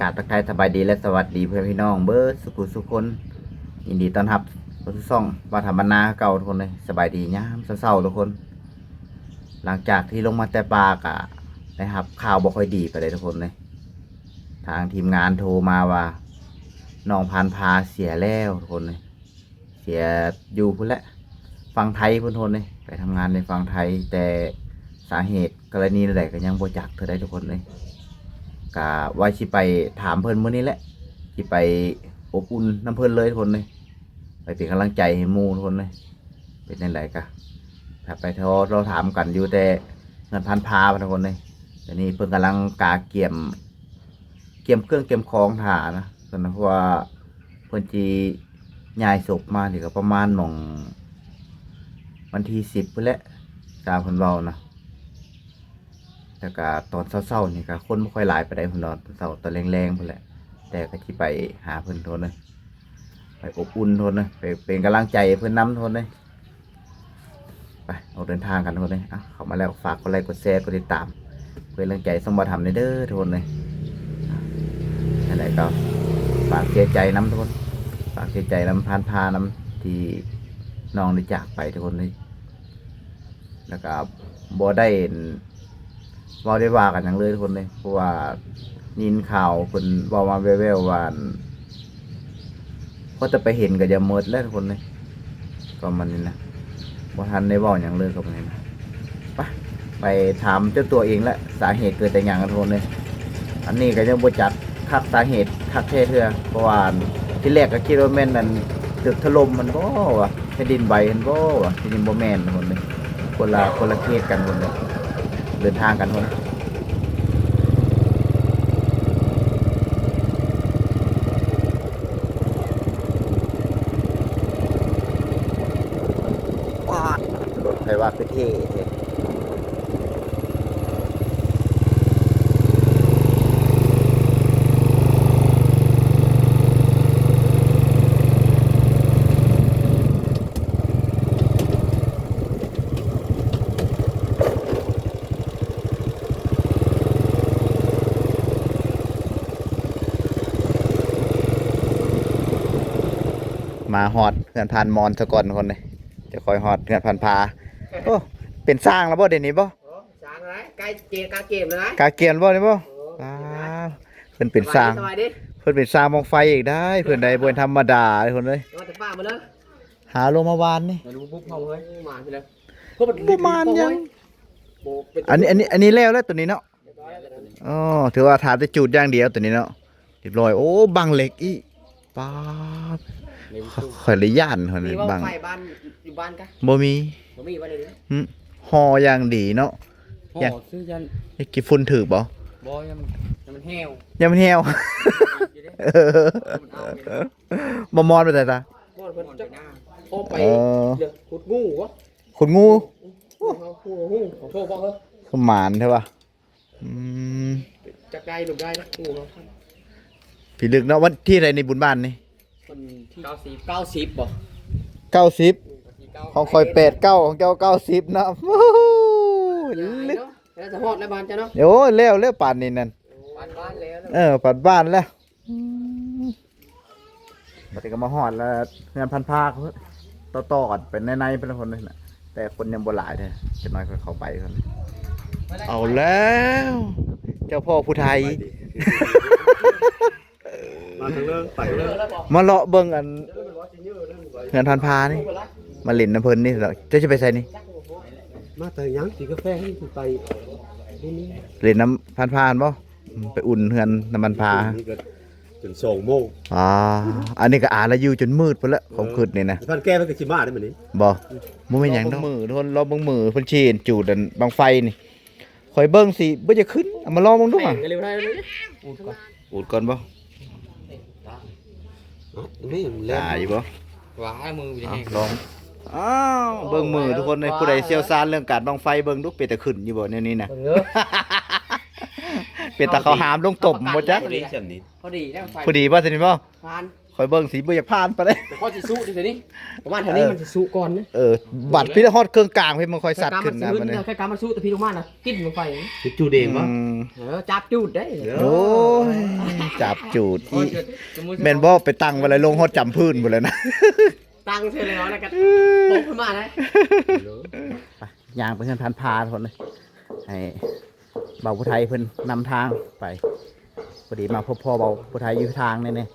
กาบทักทายสบายดีและสวัสดีเพื่อนพี่น้องเบิร์สุขุสุขคนยินดีต้อนรับทุกซ่องว่าธรรมนาเก่าทุกคนเลยสบายดียามเศร้าๆทุกคน หลังจากที่ลงมาแต่ปากอะนะครับ ข่าวบ่ค่อยดีไปเลยทุกคนเลยทางทีมงานโทรมาว่าน้องพันพาเสียแล้วทุกคนเลยเสียอยู่พุ่นละฟังไทยพุ่นทนเลยไปทำงานในฟังไทยแต่สาเหตุกรณีใดก็ยังบ่จักเธอได้ทุกคนเลย กะว่าสิไปถามเพิ่นมื้อนี้แหละสิไปอบอุ่นน้ำเพิ่นเลยทุกคนเลยไปเป็นกำลังใจให้หมูทุกคนเลยเป็นจังไดกะถ้าไปเทาเราถามกันอยู่แต่เงินพันพาทุกคนเลยแต่นี้เพิ่นกำลังกาเกี่ยม เกี่ยมเครื่องเกี่ยมของถ่านะเพราะว่าเพิ่นสิย้ายศพมานี่ก็ประมาณหม่องวันที่10พุ่นแหละตามเพิ่นเว้านะ แต่ก็ตอนเศร้าๆนี่ก็คนไม่ค่อยหลายไปได้พิ่นดอกตอนเศร้าตอนแรงๆพิ่นแหละ แต่ก็ที่ไปหาเพิ่นโทนเลยไปอบอุ่นโทนเลยไปเป็นกำลังใจเพิ่นน้ำโทนเลยไปออกเดินทางกันโทนเลยอะเข้ามาแล้วฝากกดไลค์กดแชร์กดติดตาม เพื่อแรงใจสมบัติธรรมในเด้อโทนเลยอะนั่นแหละก็ฝากเสียใจน้ำทุกคนฝากเสียใจน้ำพานพาน้ำที่น้องได้จากไปทุกคนเลยแล้วก็บ่ได้ เว่าได้ว่ากันอย่างเลยทุกคนเลยเพราะว่ายินข่าวคนเว่ามาแว่วๆว่าอั่นก็จะไปเห็นก็จะเมิดแล้วทุกคนเลยก็มันนี่นะบ่ทันได้เว่าอย่างเลยกับมันนี่นะไปถามเจ้าตัวเองละสาเหตุเกิดจากอย่างกันทุกคนเลยอันนี้ก็ยังบ่จักคักสาเหตุคักแท้เถื่อเพราะว่าที่แรกก็คิดว่าแม่นนั่นตึกถล่มมันบ่วะแผ่นดินไหวมันบ่วะที่นี่บ่แม่นทุกคนเลยคนละคนละเคสกันคนเลย เดินทางกันคนว้าวรถไฟว่าคือเท่ เท่มาฮอดเพื่อนพันมอนสะก่อนคนเลยจะคอยฮอดเพื่อนพันพาโอ้เป็นสร้างแล้วบ่เดี๋ยวนี้บ่โอ้สร้างอะไรใกล้เกมกลางเกมเลยนะกาเกียนบ่นี่บ่โอ้อ้าเพิ่นเป็นสร้างสบายดีเพิ่นเป็นสร้างมองไฟอีกได้ เพิ่นได้บ่ธรรมดาเลยคนเลยสบายดีมาแต่ป้ามาเลยหาลงมาวานนี่มาดูปุ๊บเขาเลยมาไปเลยบ่มานยังโบเป็นอันนี้อันนี้อันนี้แล้วแล้วตัวนี้เนาะเรียบร้อยแล้วแต่นั้นอ๋อถือว่าถามแต่จูดอย่างเดียวตัวนี้เนาะเรียบร้อยโอ้บังเหล็กอีป๊าบ ข่อยเลยย่านคนมีนี้ว่าบังไฟบ้านอยู่บ้านกันบ่มีผมมีบ้านเดียวนี้หึฮออย่างดีเนาะ พ่อยังซื้อยันไอ้กี่ฝุ่นถือบ่บอยยังยังมันแห้วยังมันเหี่ยวอยู่เด้เออมันเอาไปเลยบ่มอนไปแต่ตาบ้านเพิ่นมันจะไปหน้าโอ้ไปเออเดี๋ยวขุดงูวะขุดงูงูงูงูของโทษบอกเฮ้ยคือหมานใช่ป่ะอืมจักได้หรือได้นะงูเขาพี่ลึกเนาะวันที่ไรในบุญบ้านนี่ คนที่เก้าสิบเก้าสิบบ่เก้าสิบที่เก้าของคอยแปดเก้าของเจ้าเก้าสิบนะวู้ฮู้ลึลึกกแล้วจะฮอดแล้วบ้านจ้ะเนาะโอ้ยเร็วเร็วป่านนี้นั่นบ้านบ้านแล้วเออปัดบ้านแล้วมาถึงก็มาหอดแล้วงานพันภาคต่อต่อๆกันเป็นในๆเป็นคนนึงนะแต่คนยังบ่หลายเลยจะน้อยก็เข้าไปคนเอาแล้ว เจ้าพ่อผู้ไทย มาทางเรื่องไปเรื่องแล้วบอกมาเลาะเบิ่งอันเรื่องว่าสิเยอะเรื่องว่าเงินพันพานี่ มาเล่นน้ำเพลินนี่เหรอเจะจะไปใส่นี่ มาแต่ยังกินกาแฟให้คุณไปนี่นี่เล่นน้ำพันพานบ่อืมไปอุ่นเฮือนน้ำมันพานี่ก็จนสองโมงอ่าอันนี้ก็อ่านแล้วอยู่จนมืดไปแล้วของคืนนี่นะพันแก้ไปกับชิมาได้ไหมนี่บ่บ่แม่นหยังดอกมือทนรอเบิ่งมือเพิ่นชี้เห็นจูดอันบางไฟนี่คอยเบิ่งสิบ่จะขึ้นเอามาลองเบิ่งดูแข่อะงกันเร็วได้เลยอูดก่อนอูดก่อนบ่ นี่มันเล่นได้อยู่บ่หวามือไปเอาแห้งลองอ้าวเบิ่งมือทุกคนในผู้ใดเชี่ยวชาญเรื่องการบังไฟเบิ่งดูเป็นแต่ขึ้นอยู่บ่แนวนี้นะเออเป็นตาเขาหามลงตบบ่จ๊ะพอดีฉันนี่พอดีได้ไฟพอดีบ่สินี่บ่ฟาน คคอยเบิ่งสีบ่อยากผ่านไปเลย แต่พอสิสู้ดิเดี๋ยวนี้ประมาณแถวนี้มันสิสู้ก่อนนะเออบัตรพี่ฮอดเครื่องกลางพี่มันค่อยสัตว์ขึ้นนะมัมันนเนี่ยแค่การมันสู้แต่พี่ลงมาน่ะกินลงไปสิจูเดงบ่อืมเออจับจูดได้โอ้ยจับจูดโอ้อียเกิดสมมุติแม่นบ่ไปตั้งไว้เลยลงฮอดจำพื้นบ่เลยนะ ตั้งเธอแล้วแล้วกันตกขึ้นมาได้ไปย่างไปเพื่อนพันพาทุกคนเลยให้เบาผู้ไทยเพิ่นนำทางไปพอดีมาพบพ่อเบาผู้ไทยอยู่ทางนี่นี่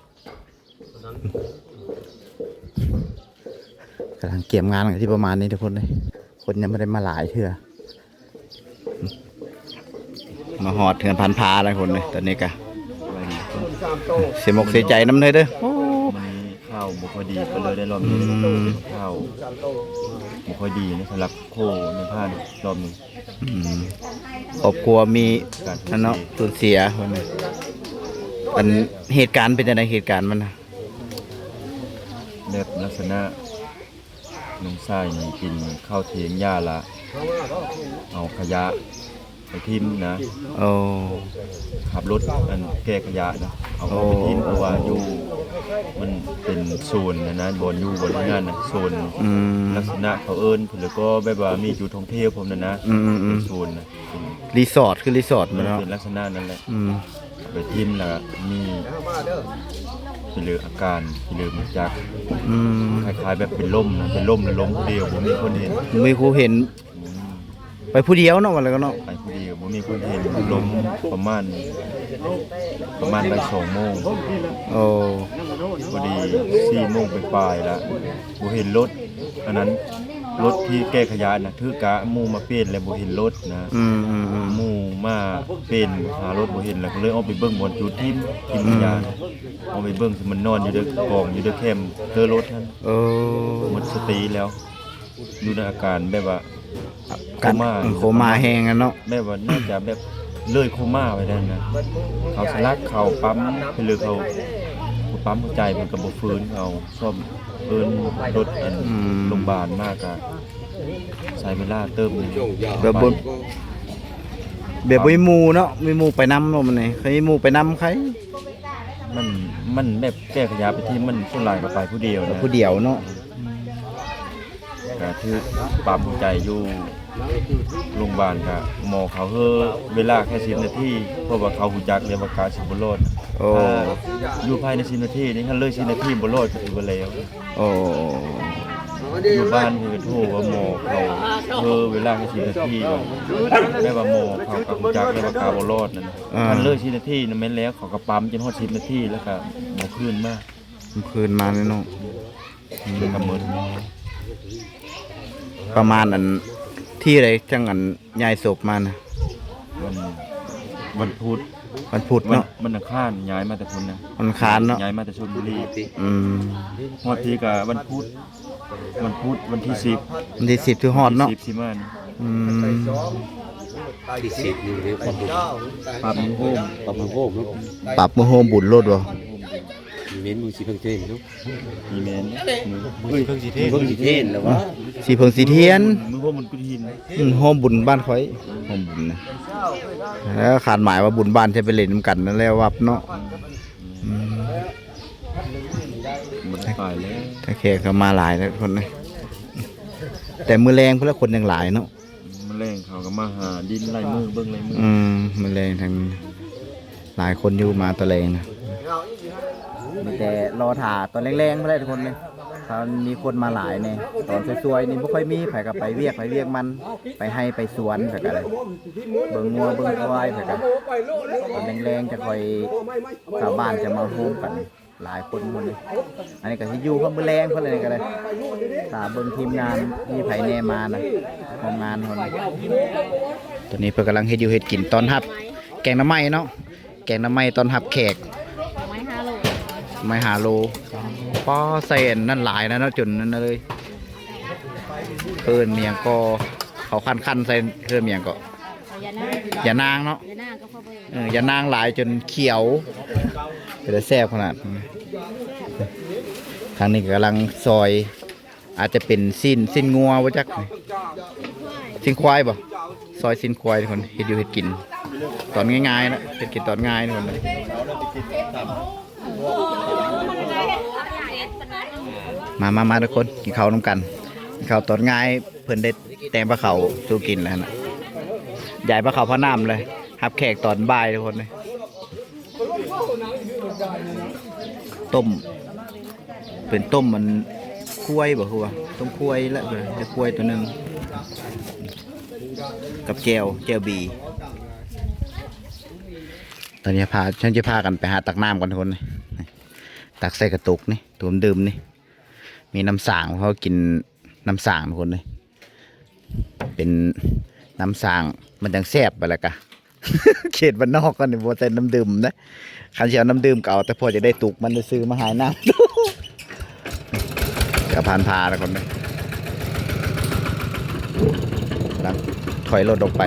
กำลังเกี่ยมงานกันที่ประมาณนี้ทุกคนเลย คนยังไม่ได้มาหลายเถื่อมาหอดเถื่อนพันพาอะไรคนเลยตอนนี้กะเสียหมกเสียใจน้ำเลยเด้อมันข้าวบุคอยดีก็เลยได้รอบนี้อืมข้าวบุคอยดีในสลักโคในผ้านรอบนี้อืมครอบครัวมีนั่นเนาะสูญเสียคนนี้อันเหตุการณ์เป็นยังไงเหตุการณ์มันน่ะ แบบลักษณะน้องชายนี่กินข้าวเทียงหญ้าละ เอาขยะไปทิมนะ โอ้ ขับรถอันแก้ขยะนะเอาเข้าไปทิมเพราะว่าอยู่มันเป็นโซนนะนะบอนอยู่บนงานนะโซนอืม ลักษณะเขาเอิ้นแล้วก็แบบว่ามีจุดท่องเที่ยวผมนะนะอืมอืมอืเป็มนโซนนะเป็นรีสอร์ทคือรีสอร์ทมัมันนเนาะเป็นลักษณะนั้นแหละอืม ไปทิมแล้วก็ มีเป็นเรืออาการเป็นเรือมันจักอืมคล้ายๆแบบเป็นล่มนะเป็นล่มแล้วล้มผู้เดียวผมมีคนเห็นมีครูเห็นอืมไปผู้เดียวเนาะวันแล้วก็เนาะไปผู้เดียวผมมีคนเห็นล้มประมาณ ประมาณบ่ายสองโมงโอ้พอดีสี่โมงไปปลายๆแล้วผมเห็นรถอันนั้น รถที่แก้ขยะนะถือกะหมู่มาเปลี่ยนแล้วบ่เห็นรถนะอืมอืมอืมหมู่มาเป็นหารถบ่เห็นแล้วก็เลยเอาไปเบิ่งบนจุดทิมทิมขยะนะเอาไปเบิ่งคือมันนอนอยู่เด้อกองอยู่เด้อแคมเจอรถท่านโอ้หมดสติแล้วดูในอาการแบบว่า กันโคม่า โคม่าแห้งกันเนาะ แบบว่าน่าจะแบบเลื่อยโคม่าไปได้นะเขาสลักเขาปั๊มไปเลยเขา เขาปั๊มหัวใจมันกับบฟื้นเขาซ่อมเอินรถอันโรงพยาบาลมากอะใช้เวลาเติมหนึ่งแบบบน แบบบ่มีหมู่เนาะมีหมู่ไปนำเนาะมันนี่เคยมีหมู่ไปนำใครมันมันแบบแก้ขยะไปที่มันส่วนหลายก็ไปผู้เดียวนะผู้เดียวเนาะ ก็คือปั๊มหัวใจอยู่โรงพยาบาลก็หมอเขาเฮอเวลาแค่สิบนาทีเพราะว่าเขาหูจักเรียกว่าการสิบโลดโอ้ ถ้าอยู่ภายในสิบนาทีนี่ถ้าเลยสิบนาทีบโลดก็ถือว่าแล้วโอ้อยู่บ้านคือโทรว่าหมอเขาเฮอเวลาแค่สิบนาทีว่าแม่ว่าหมอเขากับหูจักเรียกว่าการบโลดนั่นถ้าเลยสิบนาทีนั่นแม่นแล้วเขาก็ปั๊มจนฮอดสิบนาทีแล้วก็หมอคืนมามันคืนมาเลยเนาะเลยกำหนด ประมาณอันที่อะไรจังอันยายศพมานะวันวันพุธวันพุธวันเนาะวันอังคารย้ายมาแต่พุ่นนะวันคานเนาะย้ายมาแต่ชลบุรีอืมฮอดทีกับวันพุธวันพุธวันที่สิบวันที่สิบที่ฮอดเนาะสิบสิมานี่อืมที่สิบอยู่ในความบุญปรับมือโฮมความบุญโฮมเนาะปรับมือโฮมบุญรถบ่ มีเม้นมือสิเพิ่งเทนเนาะมีแมนมือมือเพิ่งสิเทนเพิ่งสิเทนแล้ววะสีเพิงสีเทียนมือโฮมมันกุทินอืมโฮมบุญบ้านข่อยโฮมบุญนะแล้วขาดหมายว่าบุญบ้านจะไปเล่นนำกันนั่นแหละวับเนาะอืมมันตายแล้วถ้าแขกก็มาหลายแล้วคนนะแต่มือแรงเพื่อคนยังหลายเนาะมันแรงเขาก็มาหาดินไล่มือเบิ่งไล่มืออืมมือแรงทางหลายคนอยู่มาตัวแรงนะ แต่รอถ่าตอนแรงๆไม่ได้ทุกคนเลยตอนมีคนมาหลายเนี่ยตอนสวยๆนี่ไม่ค่อยมีไผกับไปเวียกไปเวียกมันไปให้ไปสวนแบบอะไรเบิ่งงัวเบิ่งควายแบบตอนแรงๆจะคอยชาวบ้านจะมาโฮมกันหลายคนคนเลยอันนี้ก็ที่อยู่เพิ่มมือแรงเพิ่นเลยก็เลยตาเบิ่งทีมงานมีไผแน่มานะทำงานคนตอนนี้เพิ่นกำลังเฮ็ดอยู่เฮ็ดกินตอนหับ แกงน้ำไม้เนาะแกงน้ำไม้ตอนหับแขก ไม่หาโลป้อใส่อันนั่นหลายนะเนาะจนนั่นเลยเพิ่นเมียงก็เขาคันคันๆใส่เพิ่นเมียงก็อย่านางเนาะอไปเอออย่านางหลายจนเขียวเป็นแซ่บขนาดนี้ครั้งนี้กำลังซอย อาจจะเป็นสิ้นสิ้นงัววะจักสิ้นควายบ่ซอยสิ้นควายทุกคนเฮ็ดอยู่เฮ็ดกิน ตอนง่ายๆนะเฮ็ดกินตอนง่ายทุกคนเลย เอา มามามาทุกคนกินข้าวน้ำกันกินข้าวตอนง่ายเพิ่นได้แตงปลาเขาสู้กินแล้วนะใหญ่ปลาเขาพระน้ำเลยฮับแขกตอนบ่ายทุกคนเลยต้ม เป็นต้มมันคุ้ยบ่ฮู้ว่าต้มคุ้ยแล้วเพิ่นจะคุ้ยตัวหนึ่งกับแจวแจวบี ตอนนี้พาฉันจะพากันไปหาตักน้ำกันทุกคนเลยตักใส่กระตุกนี่ตัวมดื่มนี่ มีน้ำสางเพราะกินน้ำสางทุกคนเลยเป็นน้ำสางมันจังแซ่บไปแล้วกะเขตบ้านนอกก็เนี่ยบัวแต่น้ำดื่มนะคันเชียวน้ำดื่มเก่าแต่พอจะได้ตุกมันจะซื้อมาหายน้ำกระพานพาแล้วคนเลยหลังถอยรถออกไป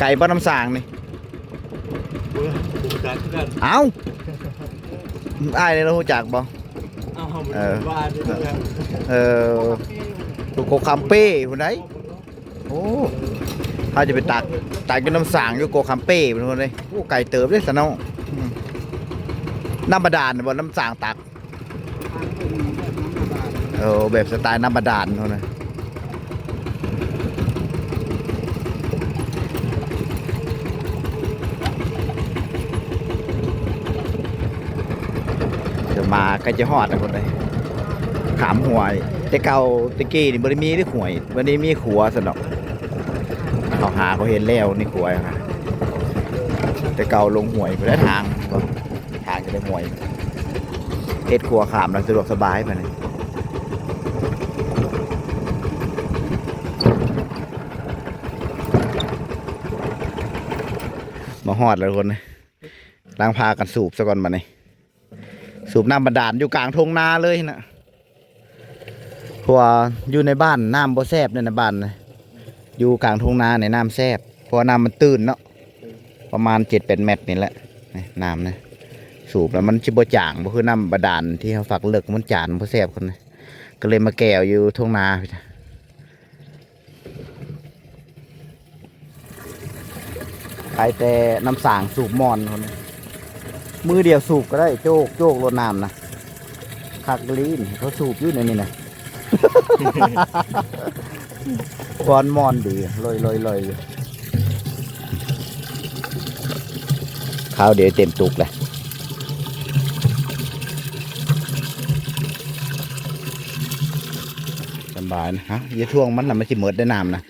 ไก่บ้านน้ำสางนี่การกันเอ้าอ้ายเลยเรารู้จักบ่ เอออบ้านนี่แหละเออลูกโกคัมเป้คนไหนโอ้ถ้าจะไปตักตักกินน้ำสางอยู่โกคัมเป้เป็นคนเลยโอ้ไก่เติบเลยสนองน้ำบาดาลบนน้ำสางตักเออแบบสไตล์น้ำบาดาลเท่านั้นเแก็จะหอดนะคนเลยขามหวย แต่เก่าตะกี้นี่บริมีได้หวยวันนี้มีขัวสนอกเขาหาเขาเห็นแล้วนี่ขัวอะค่ะแต่เก่าลงหวยไปได้ทางทางจะได้หวยเฮ็ดขัวขามแล้วสะดวกสบายไปเลยมาหอดแล้วคนเลยล้างพากันสูบซะก่อนมาเนี่ สูบน้ำบาดาลอยู่กลางทงนาเลยนะพวอยู่ในบ้านน้ำบ่แซบในบ้านนะอยู่กลางทงนาในน้ำแซบเพราะน้ำมันตื้นเนาะประมาณเจ็ดเป็นเมตรนี่แหละน้ำนะสูบแล้วมันชิบจางบ่คือน้ำบาดาลที่เขาฝักเลิกมันจานบ่แซบคนนะก็เลยมาแก้วอยู่ทงนาพี่ไปแต่น้ำสางสูบมอนคนนะ มือเดียวสูบก็ได้โจกโจกรดน้ำนะคักลีนเขาสูบอยู่ในนี่นะบอนมอนดีลอยลอยลอยอยู่ข้าวเดี๋ยวเต็มตุกเลยสบายนะฮะอย่าท่วงมันนะไม่ใช่เมิดได้น้ำนะ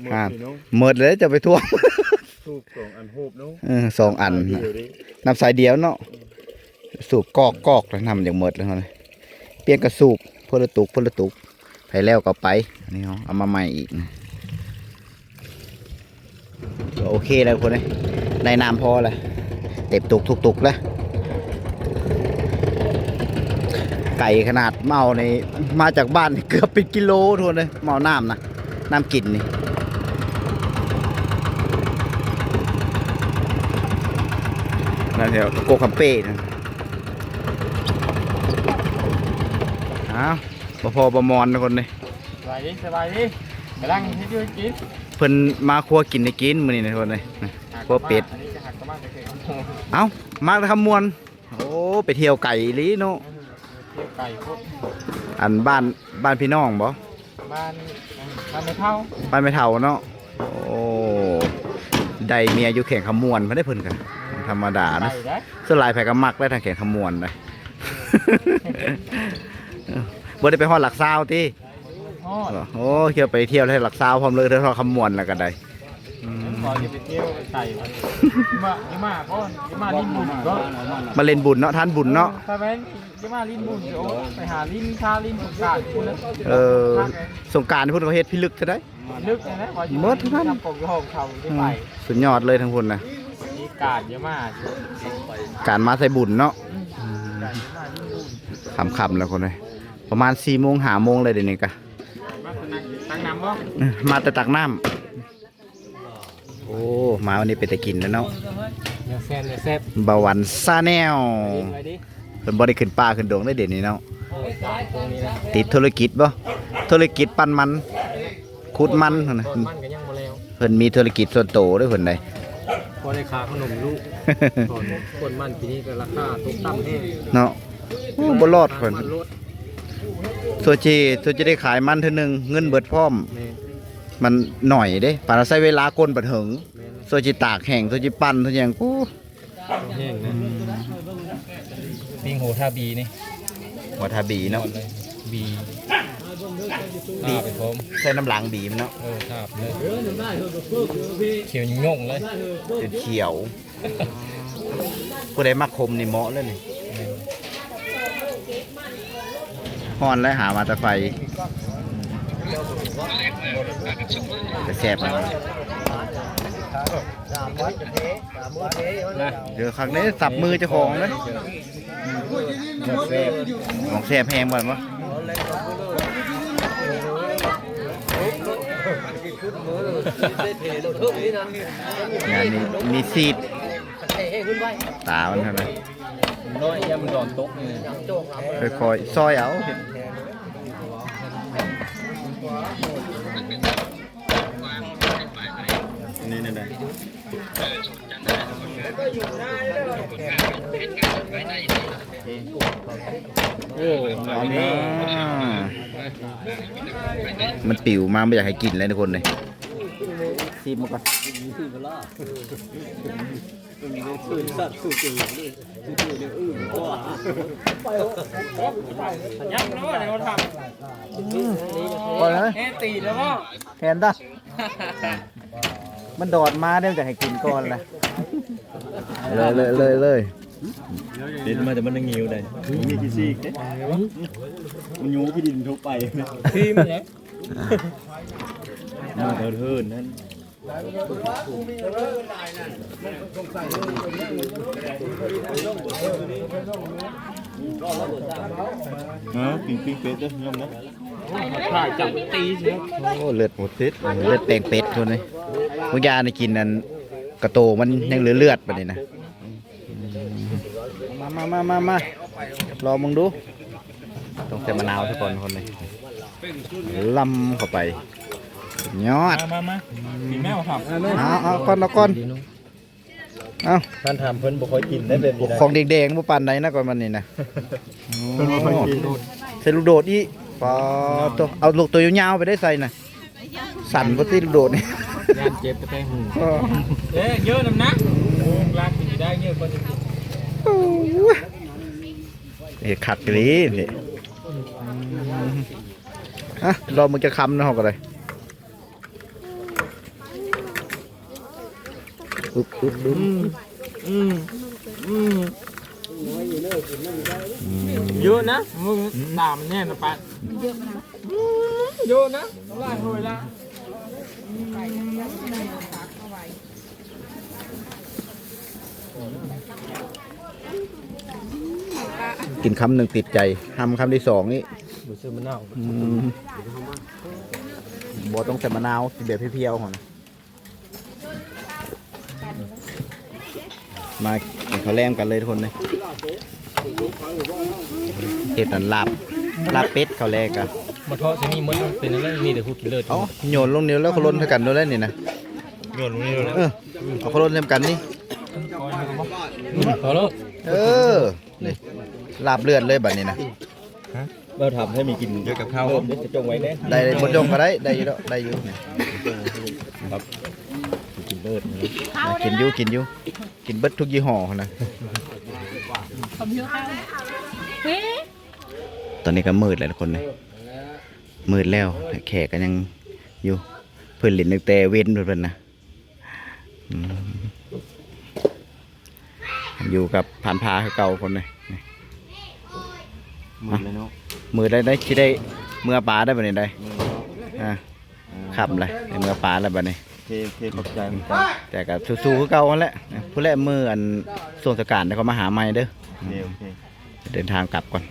หมดครับพี่น้องเมิดเลยจะไปท่วง สูบสองอันหูบเนาะเออสองอันเดียวดิน้ำสายเดียวเนาะสูบกอกกอกแล้วนำอย่างเมิดเลยเลยเปลี่ยนกระสูบพลตุกพลตุกไปแล้วก็ไปอันนี้เขาเอามาใหม่อีกนะก็โอเคแล้วคนนี้ในน้ำพอเลยเต็มตุกทุกตุกแล้วไก่ขนาดเมาในมาจากบ้านเกือบเป็นกิโลทุกคนเลยเมาน้ำนะน้ำกินนี่ นั่นเดี๋ยวโกคัมเป้นะอ้าวบ่พอประมอนทุกคนเลยสบายดิสบายดิกำลังให้ด้วยกินเพิ่นมาครัวกินได้กินมื้อนี้นะทุกคนเลยครัวเป็ดอันนี้จะหักกระมังจะเคยเอ้ามาแล้วคำมวนโอ้ไปเที่ยวไก่อีหลีเนาะเที่ยวไก่พวกอันบ้านบ้านพี่น้องบ่บ้านบ้านไม่เท่าบ้านไม่เท่าเนาะโอ้ได้เมียอยู่แข่งขมวนเพิ่นได้เพิ่นกัน ธรรมดาไก่นะได้ส่วนหลายไผก็มักได้ทางแข่งขมวนเลยบ่ได้ไปฮอดหลักซาวติทอดโอ้เที่ยวไปเที่ยวให้หลักซาวพร้อมเลยเท่าขมวนแล้วก็ได้อืมก่อนจะไปเที่ยวไก่วันมาจะมาก่อนจะมาลิ้นบุญก็มาเล่นบุญเนาะท่านบุญเนาะไปไปจะมาลิ้นบุญโอ้ไปหาลิ้นชาลิ้นสงกรารคุณนะเออสงกรารพุ่นเขาเฮ็ดพิลึกซะได้ลึกเลยนะเมิดทุกท่านทำปกห้องเขาได้อืมไปสุดยอดเลยทั้งพุ่นนะมี กาดเยอะมากการมาใส่บุญเนาะกาดเยอะมากลิ้นบุญคำๆแล้วคนเลยประมาณสี่โมงหาโมงเลยเดี๋ยวนี้กะมาสนักตั้งน้ำบ่เอ้อมาแต่ตักน้ำโอ้มาวันนี้ไปแต่กินแล้วเนาะเนื้อแซ่บเนื้อแซ่บเบาหวันซาแนลไปดิเป็นบริขึ้นป่าขึ้นดงได้เดี๋ยวนี้เนาะโอ้ยตายตรงนี้นะติดธุรกิจบ่ธุรกิจปั้นมันขุดมันนั่นนะต้นมันก็ยังบ่แล้วเพิ่นมีธุรกิจส่วนโตวด้วยเพิ่นได้ พอได้ขาขนมลูกตอนคนมันปีนี้ก็ราคาตกต่ำแห้งเนาะโอ้บ่รอดเพิ่นมันลดส่วนจีส่วนจะได้ขายมันเท่านึงเงินเบิดพร้อมมันหน่อยเด้ปานเราใช้เวลาก้นบัดเหิงส่วนจีตากแห้งส่วนจีปั่นส่วนอย่างกูแห้งนะ ปิงโหท่าบีนี่หัวทาบีเนาะ บีทาบไปพร้อมใส่น้ำหลังบีมันเนาะเออทาบเลยเขียวยิ่งงงเลยจนเขียวผู้ใดมักคมนี่เหมาะเลยนี่ฮ้อนแล้วหามาแตะไฟจะแซ่บนะนะเดี๋ยวครั้งนี้สับมือเจ้าของเลยของแซ่บแพงก่อนวะ งานนี้มีซีดตามันเท่านั้นน้อยยังมันดนตกนี่ค่อยๆซอยเอา นี่นี่นี่โอ้อันนี้มันปิวมาไม่อยากให้กินเลยทุกคนเลยซีบมาก่อนยังน้อยเขาทก่อนเลยำแค่ตีแล้วก็แทนตา มันโดดมาได้อยากให้กินก่อนเลยเลยเลยเลยเลยเด็ดมาแต่มันยังงิวได้มีกี่ซี่เด้มันยูที่ดินทุบไปทีมเนี่ยมาเถิดเฮินนั่นเนาะปิ้งปิ้งเป็ดเด้อยอมนะถ่ายจับตีสิครับโอ้เลือดหมดติดเลือดแปลงเป็ดทุกคนเลย พวกยาในกินนั้นกระโตมันยังเหลือเลือดปะนี่นะมามามามามาลองมึงดู ต้องใส่มะนาวทุกคนคนเลยลำเข้าไป ยอด มามามามีแมวครับเอาเอาก้อนเอาก้อนเอาท่านถามเพิ่นบ่ค่อยกินได้แบบนี้นะของแดงๆบ่ปานใดนะก่อนมันนี่นะเพิ่นบ่ค่อยกินใส่ลูกโดดอีกปอตัวเอาลูกตัวยาวๆไปได้ใส่น่ะสั่นบ่ติลูกโดดนี่ ยานเจ็บแต่หูเอ๊ะเยอะน้ำหนักลากกินได้เยอะกว่านี้เฮ็ดขัดกรีนี่อะรอมึงจะคำนะเฮาก็ได้อึบอึบอึบเยอะนะมึงด่ามันแน่นะปะเยอะนะเยอะนะไล่หอยละ กินคำหนึ่งติดใจทำคำที่สองนี่ดูซื้อมะนาวอืมบ่ต้องใส่มะนาวกินแบบเพียวๆก่อนมากินข้าวแรงกันเลยทุกคนเลยเห็ดนันลาบลาบเป็ดข้าวแรงกันมาทอดสินี่มันเป็นอะไรมีแต่ผู้กินเลิศเอ้าโยนลงนิ้วแล้วเขาล้นเท่ากันด้วยแล้วนี่นะโยนลงนี่เลยเออเอาเขาล้นเท่ากันนี่พอแล้วเออนี่ ลาบเลือดเลยแบบนี้นะเราทำให้มีกินเยอะกับข้าวเดี๋ยวจะจงไว้แน่ได้เลยบนจงก็ได้ได้อยู่แล้วได้อยู่นี่กินเลิศนะกินอยู่กินอยู่กินเบิดทุกยี่ห้อนะตอนนี้ก็มืดแล้วทุกคนเลยมืดแล้วแขกก็ยังอยู่เพื่อนหลินตั้งแต่เว้นเพื่อนๆนะอืมอยู่กับผ่านพาคือเก่าคนเลย มือเลยเนาะมือได้ได้คิดได้เมื่อปลาได้บ่นี้ได้อ่าขับเลยได้เมื่อปลาแล้วบ่นี้เทเทขอบใจเหมือนกันแต่ก็สู้ๆคือเก่าหั่นแหละผู้แรกมืออันส่งสการได้เขามาหาใหม่เด้อโอเคโอเคเดินทางกลับก่อน